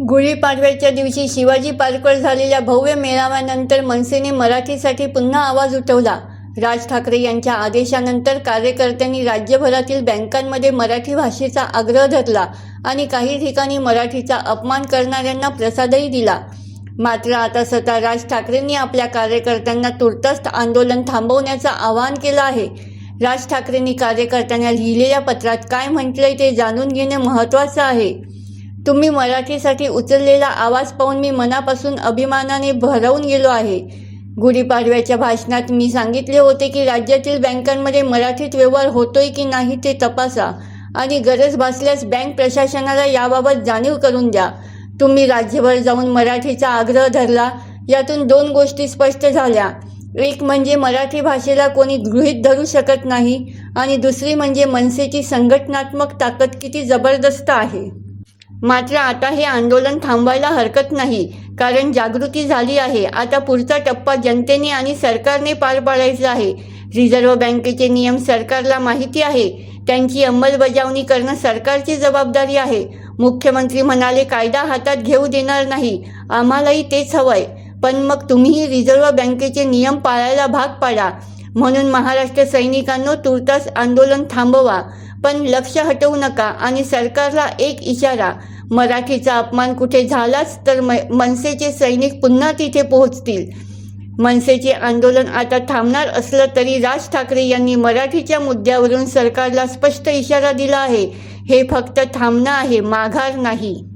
गुढीपाडव्याच्या दिवशी शिवाजी पार्कवर झालेल्या भव्य मेळाव्यानंतर मनसेने मराठीसाठी पुन्हा आवाज उठवला. राज ठाकरे यांच्या आदेशानंतर कार्यकर्त्यांनी राज्यभरातील बँकांमध्ये मराठी भाषेचा आग्रह धरला आणि काही ठिकाणी मराठीचा अपमान करणाऱ्यांना प्रसादही दिला. मात्र आता स्वतः राज ठाकरेंनी आपल्या कार्यकर्त्यांना तुर्तास आंदोलन थांबवण्याचं आवाहन केलं आहे. राज ठाकरेंनी कार्यकर्त्यांना लिहिलेल्या पत्रात काय म्हटलंय ते जाणून घेणे महत्त्वाचं आहे. तुम्ही मराठीसाठी उचललेला आवाज पाहून मी मनापासून अभिमानाने भरवून गेलो आहे. गुढीपाडव्याच्या भाषणात मी सांगितले होते की राज्यातील बँकांमध्ये मराठीत व्यवहार होतोय की नाही ते तपासा आणि गरज भासल्यास बँक प्रशासनाला याबाबत जाणीव करून द्या. तुम्ही राज्यभर जाऊन मराठीचा आग्रह धरला यातून दोन गोष्टी स्पष्ट झाल्या. एक म्हणजे मराठी भाषेला कोणी गृहीत धरू शकत नाही आणि दुसरी म्हणजे मनसेची संघटनात्मक ताकद किती जबरदस्त आहे. मात्र आता हे आंदोलन थांबवायला हरकत नाही कारण जागृती झाली आहे. आता पुढचा टप्पा जनतेने आणि सरकारने पार पाडायचा आहे. रिझर्व्ह बँकेचे नियम सरकारला माहिती आहे. त्यांची अंमलबजावणी करणं सरकारची जबाबदारी आहे. मुख्यमंत्री म्हणाले कायदा हातात घेऊ देणार नाही. आम्हालाही तेच हवंय. पण मग तुम्हीही रिझर्व्ह बँकेचे नियम पाळायला भाग पाडा. म्हणून महाराष्ट्र सैनिकांनो तुर्तास आंदोलन थांबवा. पण लक्ष हटवू नका आणि सरकारला एक इशारा मराठीचा अपमान कुठे झालाच तर म मनसेचे सैनिक पुन्हा तिथे पोहोचतील. मनसेचे आंदोलन आता थांबणार असलं तरी राज ठाकरे यांनी मराठीच्या मुद्द्यावरून सरकारला स्पष्ट इशारा दिला आहे. हे फक्त थांबणं आहे माघार नाही.